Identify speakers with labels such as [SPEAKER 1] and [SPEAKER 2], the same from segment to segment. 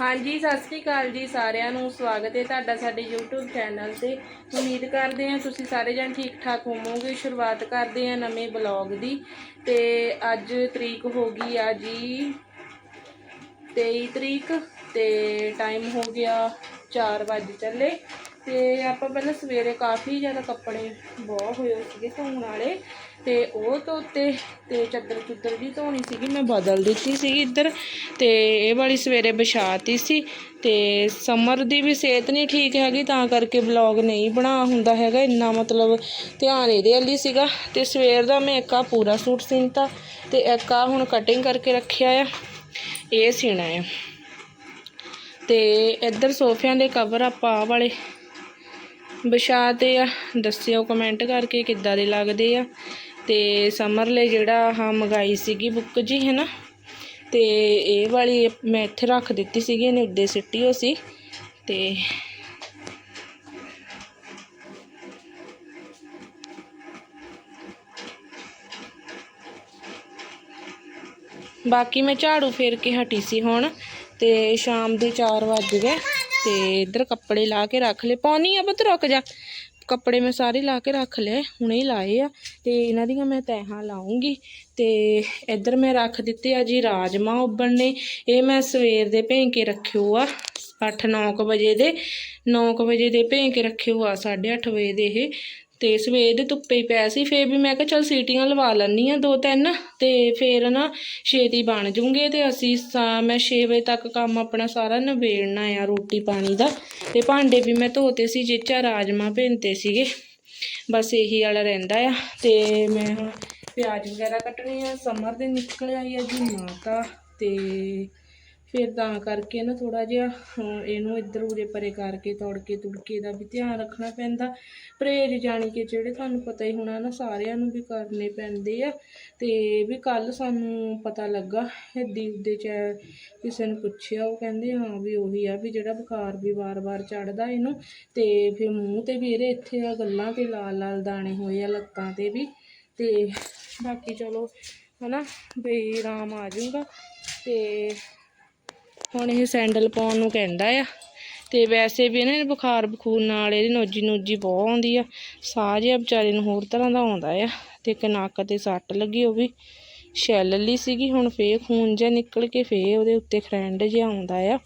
[SPEAKER 1] ਹਾਂਜੀ, ਸਤਿ ਸ੍ਰੀ ਅਕਾਲ ਜੀ ਸਾਰਿਆਂ ਨੂੰ। ਸਵਾਗਤ ਹੈ ਤੁਹਾਡਾ ਸਾਡੇ YouTube ਚੈਨਲ ਤੇ। ਉਮੀਦ ਕਰਦੇ ਹਾਂ ਤੁਸੀਂ ਸਾਰੇ ਜਣ ਠੀਕ ਠਾਕ ਹੋਵੋਗੇ। ਸ਼ੁਰੂਆਤ ਕਰਦੇ ਹਾਂ ਨਵੇਂ ਬਲੌਗ ਦੀ। ਤੇ ਅੱਜ ਤਰੀਕ ਹੋ ਗਈ ਆ ਜੀ 23 ਤਰੀਕ ਤੇ ਟਾਈਮ ਹੋ ਗਿਆ 4 ਵਜੇ ਚੱਲੇ। ਤੇ ਆਪਾਂ ਪਹਿਲਾਂ ਸਵੇਰੇ ਕਾਫੀ ਜ਼ਿਆਦਾ ਕੱਪੜੇ ਬਹੁਤ ਹੋਏ ਸੀਗੇ ਧੋਣ ਵਾਲੇ ਤੇ ਉਹ ਧੋਤੇ ਤੇ ਚੱਦਰ ਚੁੱਦਰ ਵੀ ਧੋਣੀ ਸੀਗੀ, ਮੈਂ ਬਦਲ ਦਿੱਤੀ ਸੀਗੀ ਇੱਧਰ ਤੇ ਇਹ ਵਾਲੀ ਸਵੇਰੇ ਵਿਛਾਤੀ ਸੀ ਤੇ ਸਮਰ ਦੀ ਵੀ ਸਿਹਤ ਨਹੀਂ ਠੀਕ ਹੈਗੀ ਤਾਂ ਕਰਕੇ ਵਲੌਗ ਨਹੀਂ ਬਣਾ ਹੁੰਦਾ ਹੈਗਾ, ਇੰਨਾ ਮਤਲਬ ਧਿਆਨ ਇਹਦੇ ਵਾਲੀ ਸੀਗਾ ਤੇ ਸਵੇਰ ਦਾ ਮੈਂ ਇੱਕ ਆ ਪੂਰਾ ਸੂਟ ਸੀਨਤਾ ਤੇ ਇੱਕ ਆ ਹੁਣ ਕਟਿੰਗ ਕਰਕੇ ਰੱਖਿਆ ਆ, ਇਹ ਸੀਣਾ ਆ। ਤੇ ਇੱਧਰ ਸੋਫਿਆਂ ਦੇ ਕਵਰ ਆਪਾਂ ਆ ਵਾਲੇ ਵਿਛਾਤੇ ਆ। ਦੱਸਿਓ ਕਮੈਂਟ ਕਰਕੇ ਕਿੱਦਾਂ ਦੇ ਲੱਗਦੇ ਆ। ਤੇ ਸਮਰ ਲਈ ਜਿਹੜਾ ਆਹ ਮੰਗਾਈ ਸੀਗੀ ਬੁੱਕ ਜੀ ਹੈ ਨਾ ਤੇ ਇਹ ਵਾਲੀ ਮੈਂ ਇੱਥੇ ਰੱਖ ਦਿੱਤੀ ਸੀਗੀ, ਇਹਨੇ ਉੱਡੇ ਸਿੱਟੀ ਹੋ ਸੀ। ਤੇ ਬਾਕੀ ਮੈਂ ਝਾੜੂ ਫੇਰ ਕੇ ਹਟੀ ਸੀ ਹੁਣ। ਤੇ ਸ਼ਾਮ ਦੇ 4 ਵੱਜ ਗਏ। ਤੇ ਇੱਧਰ ਕੱਪੜੇ ਲਾ ਕੇ ਰੱਖ ਲਏ। ਪਾਉਣੀ ਆ ਪੁੱਤ, ਰੁਕ ਜਾ। ਕੱਪੜੇ ਮੈਂ ਸਾਰੇ ਲਾ ਕੇ ਰੱਖ ਲਏ, ਹੁਣੇ ਹੀ ਲਾਏ ਆ। ਤੇ ਇਹਨਾਂ ਦੀਆਂ ਮੈਂ ਤੈਹਾਂ ਲਾਉਂਗੀ। ਤੇ ਇੱਧਰ ਮੈਂ ਰੱਖ ਦਿੱਤੇ ਆ ਜੀ ਰਾਜਮਾ ਉਬਲਣੇ। ਇਹ ਮੈਂ ਸਵੇਰ ਦੇ ਭੇਂ ਕੇ ਰੱਖਿਓ ਆ 8-9 ਵਜੇ ਦੇ। 9 ਵਜੇ ਦੇ ਭੇਂ ਕੇ ਰੱਖਿਓ ਆ 8:30 ਵਜੇ ਦੇ ਇਹ। ਤੇ ਸਵੇਰ ਦੇ ਧੁੱਪੇ ਹੀ ਪੈ ਸੀ, ਫੇਰ ਵੀ ਮੈਂ ਕਿਹਾ ਚਲ ਸੀਟੀਆਂ ਲਵਾ ਲੈਣੀ ਆ ਦੋ ਤਿੰਨ ਤੇ ਫੇਰ ਨਾ ਛੇਤੀ ਬਣ ਜੂਗੇ ਤੇ ਅਸੀਂ ਮੈਂ 6 ਵਜੇ ਤੱਕ ਕੰਮ ਆਪਣਾ ਸਾਰਾ ਨਿਬੇੜਨਾ ਆ ਰੋਟੀ ਪਾਣੀ ਦਾ ਤੇ ਭਾਂਡੇ ਵੀ ਮੈਂ ਧੋਤੇ ਸੀ, ਜਿੱਚਾ ਰਾਜਮਾ ਭਿੰਤੇ ਸੀਗੇ, ਬਸ ਇਹੀ ਵਾਲਾ ਰਹਿੰਦਾ ਆ ਤੇ ਮੈਂ ਹੁਣ ਪਿਆਜ਼ ਵਗੈਰਾ ਕੱਟਣੀ ਆ ਸਮਰ ਦੇ ਨਿਕਲ ਆਈ ਆ ਜੀ ਮਾਤਾ ਤੇ ਫਿਰ ਤਾਂ ਕਰਕੇ ਨਾ ਥੋੜਾ ਜਿਹਾ ਇਹਨੂੰ ਇੱਧਰ ਉਰੇ ਪਰੇ ਕਰਕੇ ਤੜਕੇ ਤੁੜਕੇ ਦਾ ਵੀ ਧਿਆਨ ਰੱਖਣਾ ਪੈਂਦਾ। ਪਰਹੇਜ ਜਾਣੀ ਕਿ ਜਿਹੜੇ ਤੁਹਾਨੂੰ ਪਤਾ ਹੀ ਹੋਣਾ ਨਾ, ਸਾਰਿਆਂ ਨੂੰ ਵੀ ਕਰਨੇ ਪੈਂਦੇ ਆ। ਤੇ ਵੀ ਕੱਲ ਸਾਨੂੰ ਪਤਾ ਲੱਗਾ, ਹਿੱਦੀ ਦੇ ਚ ਕਿਸੇ ਨੂੰ ਪੁੱਛਿਆ, ਉਹ ਕਹਿੰਦੇ, ਹਾਂ, ਵੀ ਉਹੀ ਆ, ਵੀ ਜਿਹੜਾ ਬੁਖਾਰ ਵੀ ਵਾਰ-ਵਾਰ ਚੜਦਾ ਇਹਨੂੰ। ਤੇ ਫਿਰ ਮੂੰਹ ਤੇ ਵੀ ਇਹਦੇ ਇੱਥੇ ਆ ਗੱਲਾਂ ਤੇ ਲਾਲ ਲਾਲ ਦਾਣੇ ਹੋਏ ਆ ਲੱਤਾਂ ਤੇ ਵੀ। ਤੇ ਬਾਕੀ ਚਲੋ, ਹਨਾ ਵੀ ਆਰਾਮ ਆ ਜਾਊਗਾ। ਤੇ ਹੁਣ ਇਹ ਸੈਂਡਲ ਪਾਉਣ ਨੂੰ ਕਹਿੰਦਾ ਆ। ਤੇ ਵੈਸੇ ਵੀ ਇਹਨਾਂ ਬੁਖਾਰ ਬਖੂਰ ਨਾਲ ਇਹਦੀ ਨੋਜੀ ਨੋਜੀ ਬਹੁਤ ਆਉਂਦੀ ਆ। ਸਾਹ ਜਿਹਾ ਵਿਚਾਰੇ ਨੂੰ ਹੋਰ ਤਰ੍ਹਾਂ ਦਾ ਆਉਂਦਾ ਆ। ਤੇ ਇੱਕ ਨੱਕ ਤੇ ਸੱਟ ਲੱਗੀ, ਉਹ ਵੀ ਛੈਲ ਲਈ ਸੀਗੀ। ਹੁਣ ਫੇਰ ਖੂਨ ਜਿਹਾ ਨਿਕਲ ਕੇ ਫੇਰ ਉਹਦੇ ਉੱਤੇ ਖਰੈਂਡ ਜਿਹਾ ਆਉਂਦਾ ਆ।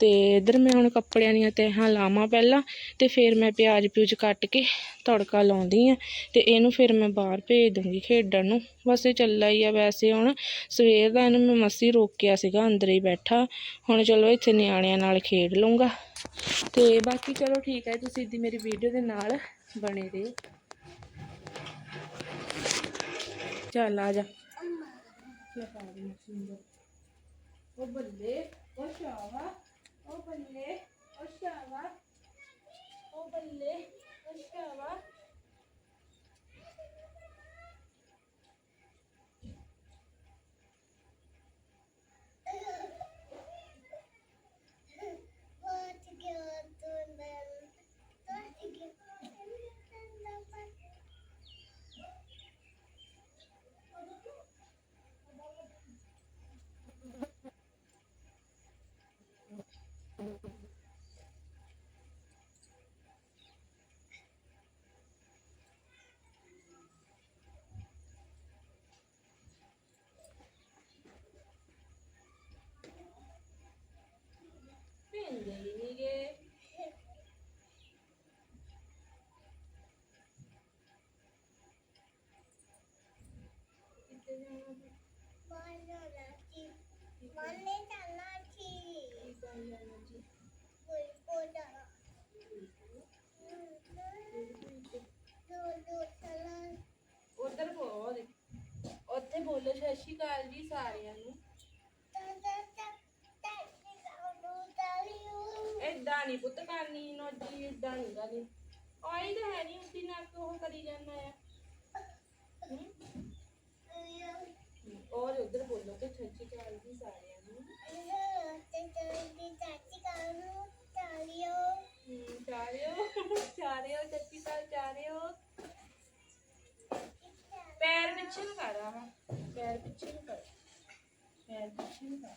[SPEAKER 1] ਤੇ ਇਧਰ ਮੈਂ ਹੁਣ ਕੱਪੜਿਆਂ ਦੀਆਂ ਤਹਿਾਂ ਲਾਵਾਂ ਪਹਿਲਾਂ ਤੇ ਫਿਰ ਮੈਂ ਪਿਆਜ਼ ਪਿਊਜ਼ ਕੱਟ ਕੇ ਤੜਕਾ ਲਾਉਂਦੀ ਆ ਤੇ ਇਹਨੂੰ ਫਿਰ ਮੈਂ ਬਾਹਰ ਭੇਜ ਦੂੰਗੀ ਖੇਡਣ ਨੂੰ। ਬਸ ਇਹ ਚੱਲਾ ਹੀ ਆ ਵੈਸੇ ਹੁਣ। ਸਵੇਰ ਦਾ ਇਹਨੂੰ ਮੈਂ ਮੱਸੀ ਰੋਕਿਆ ਸੀਗਾ, ਅੰਦਰ ਹੀ ਬੈਠਾ। ਹੁਣ ਚਲੋ ਇੱਥੇ ਨਿਆਣਿਆਂ ਨਾਲ ਖੇਡ ਲੂੰਗਾ ਤੇ ਬਾਕੀ ਚਲੋ ਠੀਕ ਹੈ ਤੁਸੀਂ ਦੀ ਮੇਰੀ ਵੀਡੀਓ ਦੇ ਨਾਲ ਬਣੇ ਰਹੋ। ਚੱਲ ਆ ਜਾ। ਉਹ ਬੱਲੇ, ਉਹ ਸ਼ਾਵਾ। ਉਹ ਬੱਲੇ ਉਹ ਸ਼ਾਵਾ ਉਹ ਬੱਲੇ ਉਹ ਸ਼ਾਵਾ ਪੈਂਦੇ ਹੀ ਨਹੀਂਗੇ ਕਿੱਥੇ ਜਾਣਾ ਜੀ ਕਿੱਦਾਂ ਜਾਣਾ ਜੀ ਉਧਰ ਬੋਲ। ਉੱਥੇ ਬੋਲੋ, ਸਤਿ ਸ਼੍ਰੀ ਅਕਾਲ ਜੀ ਸਾਰਿਆਂ ਨੂੰ। ਏਦਾਂ ਨਹੀਂ ਪੁੱਤ ਕਰਨੀ ਨੋਜੀ, ਏਦਾਂ ਨਹੀਂ ਕਰਨੀ। ਆਈ ਤਾਂ ਹੈ ਨਹੀਂ ਉਸਦੀ ਨਾਲ ਉਹ ਕਰੀ ਜਾਂਦਾ ਆ ਹਮ? ਔਰ ਉਧਰ ਬੋਲੋ ਕਿ ਸਤਿ ਸ਼੍ਰੀ ਅਕਾਲ ਜੀ ਸਾਰਿਆਂ ਨੂੰ ਹਮ, ਚਾਰਿਓ ਚਾਰਿਓ ਸਤਿ ਸ਼੍ਰੀ ਅਕਾਲ ਚਾਰਿਓ ਪੈਰ ਪਿੱਛੇ ਨੂੰ ਕਰ ਆਹ ਪੈਰ ਪਿੱਛੇ ਨੂੰ ਕਰ। ਪੈਰ ਪਿੱਛੇ ਨੂੰ ਕਰ।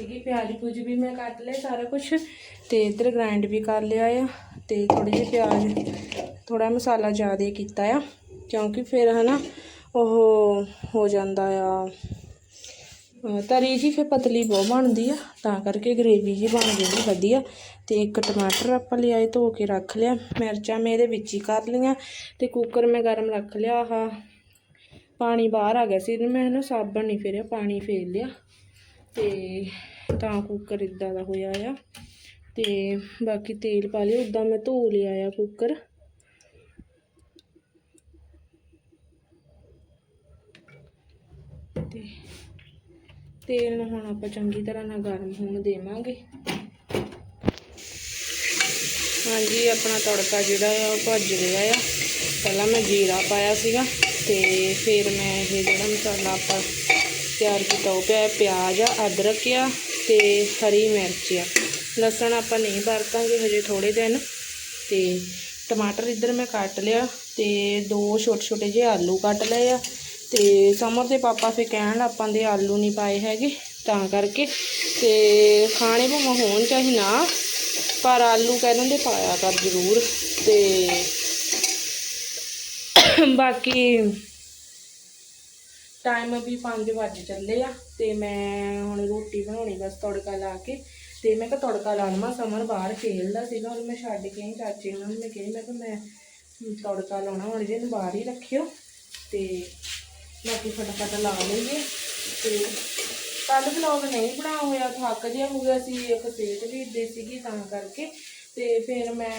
[SPEAKER 1] ਸੀਗੀ, ਪਿਆਜ਼ ਪੂਜੀ ਵੀ ਮੈਂ ਕੱਟ ਲਿਆ ਸਾਰਾ ਕੁਝ ਤੇ ਇੱਧਰ ਗ੍ਰਾਈਂਡ ਵੀ ਕਰ ਲਿਆ ਆ ਤੇ ਥੋੜੇ ਜਿਹੇ ਪਿਆਜ਼ ਥੋੜਾ ਮਸਾਲਾ ਜ਼ਿਆਦਾ ਕੀਤਾ ਆ, ਕਿਉਂਕਿ ਫਿਰ ਹਨਾ ਉਹ ਹੋ ਜਾਂਦਾ ਆ ਤਰੀ ਜੀ ਫਿਰ ਪਤਲੀ ਬਹੁਤ ਬਣਦੀ ਆ, ਤਾਂ ਕਰਕੇ ਗ੍ਰੇਵੀ ਜੀ ਬਣ ਗਈ ਵਧੀਆ ਤੇ ਇੱਕ ਟਮਾਟਰ ਆਪਾਂ ਲਿਆਏ, ਧੋ ਕੇ ਰੱਖ ਲਿਆ, ਮਿਰਚਾਂ ਮੈਂ ਇਹਦੇ ਵਿੱਚ ਹੀ ਕਰ ਲਈਆਂ ਤੇ ਕੁੱਕਰ ਮੈਂ ਗਰਮ ਰੱਖ ਲਿਆ ਆਹ, ਪਾਣੀ ਬਾਹਰ ਆ ਗਿਆ ਸੀ ਇਹਨੂੰ, ਮੈਂ ਨਾ ਸਾਬਣ ਨਹੀਂ ਫੇਰਿਆ, ਪਾਣੀ ਫੇਰ ਲਿਆ। ਤੇ ਤਾਂ ਕੁੱਕਰ ਇਦਾਂ ਦਾ ਹੋਇਆ ਆ। ਤੇ ਬਾਕੀ ਤੇਲ ਪਾ ਲਿਆ ਉਦਾਂ ਮੈਂ ਧੋ ਲਿਆ ਆ ਕੁੱਕਰ ਤੇ ਤੇਲ ਨੂੰ ਹੁਣ ਆਪਾਂ ਚੰਗੀ ਤਰ੍ਹਾਂ ਨਾਲ ਗਰਮ ਹੋਣ ਦੇਵਾਂਗੇ। ਹਾਂਜੀ, ਆਪਣਾ ਤੜਕਾ ਜਿਹੜਾ ਆ, ਉਹ ਭੱਜ ਰਿਹਾ ਆ। ਪਹਿਲਾਂ ਮੈਂ ਜੀਰਾ ਪਾਇਆ ਸੀਗਾ ਤੇ ਫਿਰ ਮੈਂ ਇਹ ਜਿਹੜਾ ਮਸਾਲਾ ਆਪਾਂ ਤਿਆਰ ਕੀਤਾ ਉਹ ਪਿਆ, ਪਿਆਜ਼ ਆ, ਅਦਰਕ ਆ ਤੇ ਹਰੀ ਮਿਰਚ ਆ। ਲਸਣ ਆਪਾਂ ਨਹੀਂ ਵਰਤਾਂਗੇ ਹਜੇ ਥੋੜੇ ਦਿਨ ਤੇ ਟਮਾਟਰ ਇੱਧਰ ਮੈਂ ਕੱਟ ਲਿਆ ਤੇ ਦੋ ਛੋਟੇ ਛੋਟੇ ਜਿਹੇ ਆਲੂ ਕੱਟ ਲਏ ਆ ਤੇ ਸਮਰ ਦੇ ਪਾਪਾ ਫੇ ਕਹਿਣ ਆਪਾਂ ਦੇ ਆਲੂ ਨਹੀਂ ਪਾਏ ਹੈਗੇ, ਤਾਂ ਕਰਕੇ ਤੇ ਖਾਣੇ ਭਾਵੇਂ ਹੋਣ ਚਾਹੇ ਨਾ, ਪਰ ਆਲੂ ਕਹਿ ਦਿੰਦੇ ਪਾਇਆ ਕਰ ਜ਼ਰੂਰ ਤੇ ਬਾਕੀ ਟਾਈਮ ਵੀ 5 ਵੱਜ ਚੱਲੇ ਆ ਤੇ ਮੈਂ ਹੁਣ ਰੋਟੀ ਬਣਾਉਣੀ ਬਸ ਤੜਕਾ ਲਾ ਕੇ ਤੇ ਮੈਂ ਕਿਹਾ ਤੜਕਾ ਲਾ ਲਵਾਂ ਸਮਰ ਬਾਹਰ ਖੇਲਦਾ ਸੀਗਾ ਉਹਨੂੰ ਮੈਂ ਛੱਡ ਕੇ ਆਈ ਚਾਚੇ ਨੂੰ ਮੈਂ ਕਿਹਾ ਮੈਂ ਕਿਹਾ ਮੈਂ ਤੜਕਾ ਲਾਉਣਾ, ਹੁਣ ਜੇ ਬਾਹਰ ਹੀ ਰੱਖਿਓ ਤੇ ਬਾਕੀ ਫਟਾਫਟ ਲਾ ਲਈਏ ਤੇ ਕੱਲ ਵਲੌਗ ਨਹੀਂ ਬਣਾ ਹੋਇਆ, ਥੱਕ ਜਿਹਾ ਹੋ ਗਿਆ ਸੀ, ਇੱਕ ਸਿਹਤ ਵੀ ਦੇ ਸੀਗੀ ਤਾਂ ਕਰਕੇ ਤੇ ਫਿਰ ਮੈਂ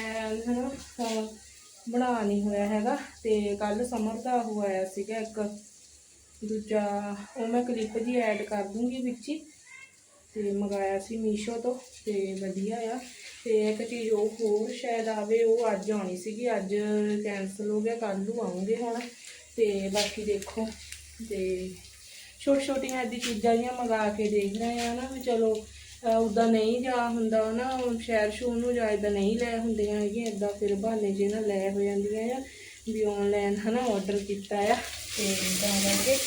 [SPEAKER 1] ਹਨਾ, ਅਹ ਬਣਾ ਨਹੀਂ ਹੋਇਆ ਹੈਗਾ ਤੇ ਕੱਲ ਸਮਰ ਦਾ ਉਹ ਆਇਆ ਸੀਗਾ ਇੱਕ ਦੂਜਾ, ਉਹ ਮੈਂ ਕਲਿੱਪ ਜੀ ਐਡ ਕਰ ਦੂੰਗੀ ਵਿੱਚ ਹੀ। ਤੇ ਮੰਗਾਇਆ ਸੀ ਮੀਸ਼ੋ ਤੋਂ, ਤੇ ਵਧੀਆ ਆ। ਤੇ ਇੱਕ ਚੀਜ਼ ਉਹ ਹੋਰ ਸ਼ਾਇਦ ਆਵੇ, ਉਹ ਅੱਜ ਆਉਣੀ ਸੀਗੀ। ਅੱਜ ਕੈਂਸਲ ਹੋ ਗਿਆ ਕੱਲ ਨੂੰ ਆਉਂਗੇ ਹੁਣ। ਤੇ ਬਾਕੀ ਦੇਖੋ, ਤੇ ਛੋਟੀ ਛੋਟੀਆਂ ਐਦੀ ਚੀਜ਼ਾਂ ਜੀਆਂ ਮੰਗਾ ਕੇ ਦੇਖ ਰਹੇ ਆ ਨਾ, ਵੀ ਚਲੋ ਉਦਾਂ ਨਹੀਂ ਜਾ ਹੁੰਦਾ ਨਾ ਸ਼ਹਿਰ ਸ਼ੂ ਨੂੰ ਜਾਂ ਏਦਾਂ ਨਹੀਂ ਲੈ ਹੁੰਦੀਆਂ ਹੈਗੀਆਂ। ਇਦਾਂ ਫਿਰ ਬਹਾਨੇ ਜੇ ਨਾ ਲੈ ਹੋ ਜਾਂਦੀਆਂ ਆ, ਵੀ ਆਨਲਾਈਨ ਹਨਾ ਆਰਡਰ ਕੀਤਾ ਆ। ਤੇ ਇਦਾਂ ਕਰਕੇ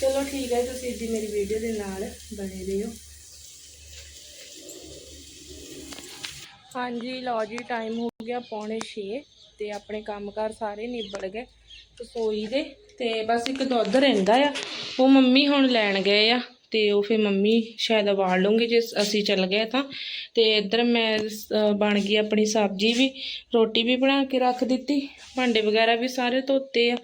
[SPEAKER 1] ਚਲੋ ਠੀਕ ਹੈ ਤੁਸੀਂ ਇੱਦੀ ਮੇਰੀ ਵੀਡੀਓ ਦੇ ਨਾਲ ਬਣੇ ਰਹੋ। ਹਾਂਜੀ, ਲਓ ਜੀ ਟਾਈਮ ਹੋ ਗਿਆ ਪੌਣੇ 6 ਤੇ ਆਪਣੇ ਕੰਮਕਾਰ ਸਾਰੇ ਨਿਬੜ ਗਏ ਰਸੋਈ ਦੇ ਤੇ ਬਸ ਇੱਕ ਦੁੱਧ ਰਹਿੰਦਾ ਆ, ਉਹ ਮੰਮੀ ਹੁਣ ਲੈਣ ਗਏ ਆ। ਤੇ ਉਹ ਫਿਰ ਮੰਮੀ ਸ਼ਾਇਦ ਵਾੜ ਲੂੰਗੀ ਜੇ ਅਸੀਂ ਚੱਲ ਗਏ ਤਾਂ। ਤੇ ਇੱਧਰ ਮੈਂ ਬਣ ਗਈ ਆਪਣੀ ਸਬਜ਼ੀ ਵੀ। ਰੋਟੀ ਵੀ ਬਣਾ ਕੇ ਰੱਖ ਦਿੱਤੀ। ਭਾਂਡੇ ਵਗੈਰਾ ਵੀ ਸਾਰੇ ਧੋਤੇ ਆ।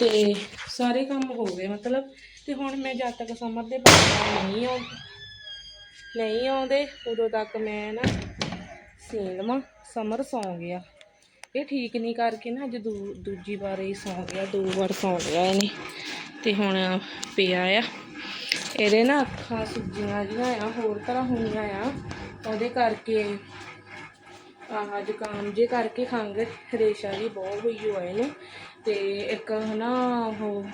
[SPEAKER 1] ਤੇ ਸਾਰੇ ਕੰਮ ਹੋ ਗਏ ਮਤਲਬ। ਤੇ ਹੁਣ ਮੈਂ ਜਦ ਤੱਕ ਸਮਰ ਦੇ ਪਾਪਾ ਨਹੀਂ ਆਉ ਨਹੀਂ ਆਉਂਦੇ, ਉਦੋਂ ਤੱਕ ਮੈਂ ਨਾ ਸੀਨ ਲਵਾਂ। ਸਮਰ ਸੌਂ ਗਿਆ। ਇਹ ਠੀਕ ਨਹੀਂ ਕਰਕੇ ਨਾ ਅੱਜ ਦੂ- ਦੂਜੀ ਵਾਰ ਹੀ ਸੌਂ ਗਿਆ, ਦੋ ਵਾਰ ਸੌਂ ਗਿਆ ਇਹਨੇ। ਤੇ ਹੁਣ ਪਿਆ ਆ। ਇਹਦੇ ਨਾ ਅੱਖਾਂ ਸੁੱਜੀਆਂ ਜਿਹੀਆਂ ਆ, ਹੋਰ ਤਰ੍ਹਾਂ ਹੋਈਆਂ ਆ। ਉਹਦੇ ਕਰਕੇ ਆਹ ਜ਼ੁਕਾਮ ਜੇ ਕਰਕੇ ਖੰਘ ਰੇਸ਼ਾ ਜੀ ਬਹੁਤ ਹੋਈ ਹੋਇਆ ਇਹਨੂੰ। ਤੇ ਇੱਕ ਹਨਾ ਉਹ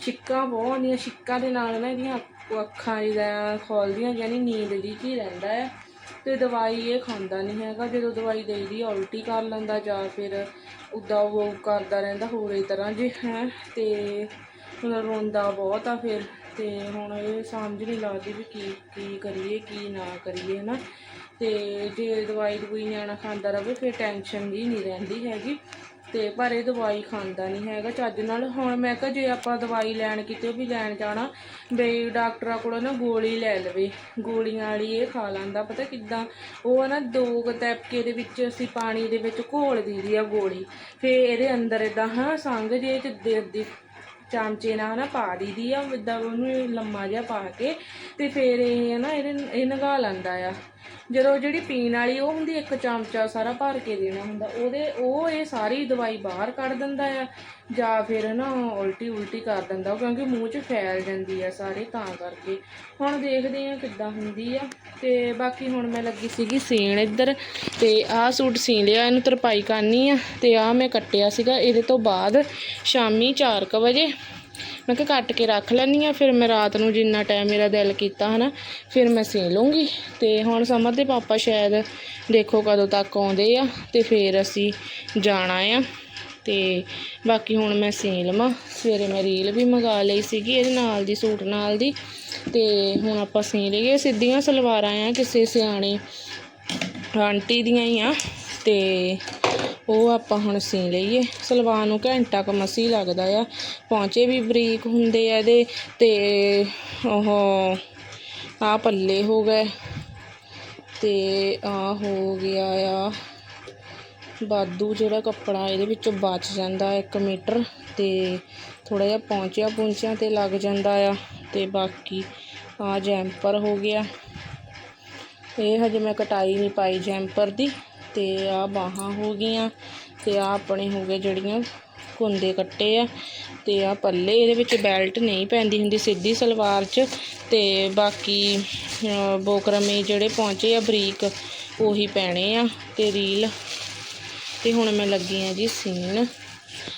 [SPEAKER 1] ਛਿੱਕਾਂ ਬਹੁਤ ਆਉਂਦੀਆਂ ਛਿੱਕਾਂ ਦੇ ਨਾਲ ਨਾ ਇਹਦੀਆਂ ਅੱਖ- ਅੱਖਾਂ ਜਿਹੜਾ ਖੋਲਦੀਆਂ ਯਾਨੀ ਨੀਂਦ ਦੀ ਕੀ ਰਹਿੰਦਾ ਆ ਤੇ ਦਵਾਈ ਇਹ ਖਾਂਦਾ ਨਹੀਂ ਹੈਗਾ, ਜਦੋਂ ਦਵਾਈ ਦੇਈਦੀ ਉਲਟੀ ਕਰ ਲੈਂਦਾ ਜਾਂ ਫਿਰ ਉੱਦਾਂ ਉਹ ਕਰਦਾ ਰਹਿੰਦਾ ਹੋਰ ਹੀ ਤਰ੍ਹਾਂ ਜੇ, ਹੈ। ਤੇ ਰੋਂਦਾ ਬਹੁਤ ਆ ਫਿਰ। ਅਤੇ ਹੁਣ ਇਹ ਸਮਝ ਨਹੀਂ ਲੱਗਦੀ ਵੀ ਕੀ ਕੀ ਕਰੀਏ, ਕੀ ਨਾ ਕਰੀਏ ਹੈ ਨਾ ਅਤੇ ਜੇ ਦਵਾਈ ਦਵਾਈ ਨਿਆਣਾ ਖਾਂਦਾ ਰਹੇ ਫਿਰ ਟੈਨਸ਼ਨ ਵੀ ਨਹੀਂ ਰਹਿੰਦੀ ਹੈਗੀ। ਤੇ ਪਰ ਇਹ ਦਵਾਈ ਖਾਂਦਾ ਨਹੀਂ ਹੈਗਾ ਚੱਜ ਨਾਲ। ਹੁਣ ਮੈਂ ਕਿਹਾ ਜੇ ਆਪਾਂ ਦਵਾਈ ਲੈਣ ਕਿਤੇ ਵੀ ਲੈਣ ਜਾਣਾ, ਬਈ ਡਾਕਟਰਾਂ ਕੋਲੋਂ ਨਾ ਗੋਲੀ ਲੈ ਲਵੇ। ਗੋਲੀਆਂ ਵਾਲੀ ਇਹ ਖਾ ਲੈਂਦਾ, ਪਤਾ ਕਿੱਦਾਂ? ਉਹ ਆ ਨਾ ਦੋ ਕੁ ਤੈਪਕੇ ਦੇ ਵਿੱਚ ਅਸੀਂ ਪਾਣੀ ਦੇ ਵਿੱਚ ਘੋਲ ਦਈਦੀ ਆ ਗੋਲੀ। ਫੇ ਇਹਦੇ ਅੰਦਰ ਇਦਾਂ ਹਾਂ, ਸੰਗ ਜੇ ਚ ਚਮਚੇ ਨਾਲ ਨਾ ਪਾ ਦਈਦੀ ਆ ਇਦਾਂ ਉਹਨੂੰ ਲੰਮਾ ਜਿਹਾ ਪਾ ਕੇ ਅਤੇ ਫਿਰ ਇਹ ਨਾ ਇਹਦੇ, ਇਹ ਨਗਾ ਲੈਂਦਾ ਆ। ਜਦੋਂ ਜਿਹੜੀ ਪੀਣ ਵਾਲੀ ਉਹ ਹੁੰਦੀ, ਇੱਕ ਚਮਚਾ ਸਾਰਾ ਭਰ ਕੇ ਦੇਣਾ ਹੁੰਦਾ, ਉਹਦੇ, ਉਹ ਇਹ ਸਾਰੀ ਦਵਾਈ ਬਾਹਰ ਕੱਢ ਦਿੰਦਾ ਆ, ਜਾਂ ਫਿਰ ਨਾ ਉਲਟੀ ਉਲਟੀ ਕਰ ਦਿੰਦਾ, ਉਹ ਕਿਉਂਕਿ ਮੂੰਹ 'ਚ ਫੈਲ ਜਾਂਦੀ ਆ ਸਾਰੇ ਤਾਂ ਕਰਕੇ। ਹੁਣ ਦੇਖਦੇ ਆ ਕਿੱਦਾਂ ਹੁੰਦੀ ਆ। ਤੇ ਬਾਕੀ ਹੁਣ ਮੈਂ ਲੱਗੀ ਸੀਗੀ ਸੀਣ ਇੱਧਰ, ਤੇ ਆਹ ਸੂਟ ਸੀ ਲਿਆ, ਇਹਨੂੰ ਤਰਪਾਈ ਕਰਨੀ ਆ, ਤੇ ਆਹ ਮੈਂ ਕੱਟਿਆ ਸੀਗਾ, ਇਹਦੇ ਤੋਂ ਬਾਅਦ ਸ਼ਾਮੀ 4:00 ਵਜੇ ਮੈਂ ਕਿਹਾ ਕੱਟ ਕੇ ਰੱਖ ਲੈਂਦੀ ਆ ਫਿਰ ਮੈਂ ਰਾਤ ਨੂੰ ਜਿੰਨਾ ਟਾਈਮ ਮੇਰਾ ਦਿਲ ਕੀਤਾ ਹਨਾ, ਫਿਰ ਮੈਂ ਸੀ ਲੂੰਗੀ। ਤੇ ਹੁਣ ਸਮਰ ਦੇ ਪਾਪਾ ਸ਼ਾਇਦ ਦੇਖੋ ਕਦੋਂ ਤੱਕ ਆਉਂਦੇ ਆ, ਤੇ ਫਿਰ ਅਸੀਂ ਜਾਣਾ ਆ। ਤੇ ਬਾਕੀ ਹੁਣ ਮੈਂ ਸੀਨ ਲਵਾਂ। ਸਵੇਰੇ ਮੈਂ ਰੀਲ ਵੀ ਮੰਗਾ ਲਈ ਸੀਗੀ, ਇਹਦੇ ਨਾਲ ਦੀ, ਸੂਟ ਨਾਲ ਦੀ। ਤੇ ਹੁਣ ਆਪਾਂ ਸੀਨ ਲਈਏ, ਸਿੱਧੀਆਂ ਸਲਵਾਰਾਂ ਆ, ਕਿਸੇ ਸਿਆਣੇ ਆਂਟੀ ਦੀਆਂ ਹੀ ਆ। ਤੇ ਉਹ ਆਪਾਂ ਹੁਣ ਸੀ ਲਈਏ। ਸਲਵਾਰ ਨੂੰ ਘੰਟਾ ਕੁ ਮਸੀ ਲੱਗਦਾ ਆ। ਪੌਂਚੇ ਵੀ ਬਰੀਕ ਹੁੰਦੇ ਆ ਇਹਦੇ ਤੇ ਉਹ ਆ ਪੱਲੇ ਹੋ ਗਏ। ਤੇ ਆ ਹੋ ਗਿਆ ਆ। ਬਾਦੂ ਜਿਹੜਾ ਕੱਪੜਾ ਇਹਦੇ ਵਿੱਚੋਂ ਬਚ ਜਾਂਦਾ 1 ਮੀਟਰ ਤੇ ਥੋੜਾ ਜਿਹਾ ਪੌਂਚਿਆ ਪੁੰਚਿਆਂ ਤੇ ਲੱਗ ਜਾਂਦਾ ਆ। ਤੇ ਬਾਕੀ ਆ ਜੈਂਪਰ ਹੋ ਗਿਆ। ਇਹ ਹਜੇ ਮੈਂ ਕਟਾਈ ਨਹੀਂ ਪਾਈ ਜੈਂਪਰ ਦੀ। ਤੇ ਆ ਬਾਹਾਂ ਹੋ ਗਈਆਂ ਤੇ ਆ ਆਪਣੇ ਹੋ ਗਏ ਜਿਹੜੀਆਂ ਕੁੰਦੇ ਕੱਟੇ ਆ ਤੇ ਆ ਪੱਲੇ ਇਹਦੇ ਵਿੱਚ ਬੈਲਟ ਨਹੀਂ ਪੈਂਦੀ ਹੁੰਦੀ ਸਿੱਧੀ ਸਲਵਾਰ 'ਚ ਤੇ ਬਾਕੀ ਬੋਕਰਮੇ ਜਿਹੜੇ ਪਹੁੰਚੇ ਆ ਬਰੀਕ ਉਹੀ ਪੈਣੇ ਆ ਤੇ ਰੀਲ ਤੇ ਹੁਣ ਮੈਂ ਲੱਗੀ ਆ ਜੀ ਸੀਨ।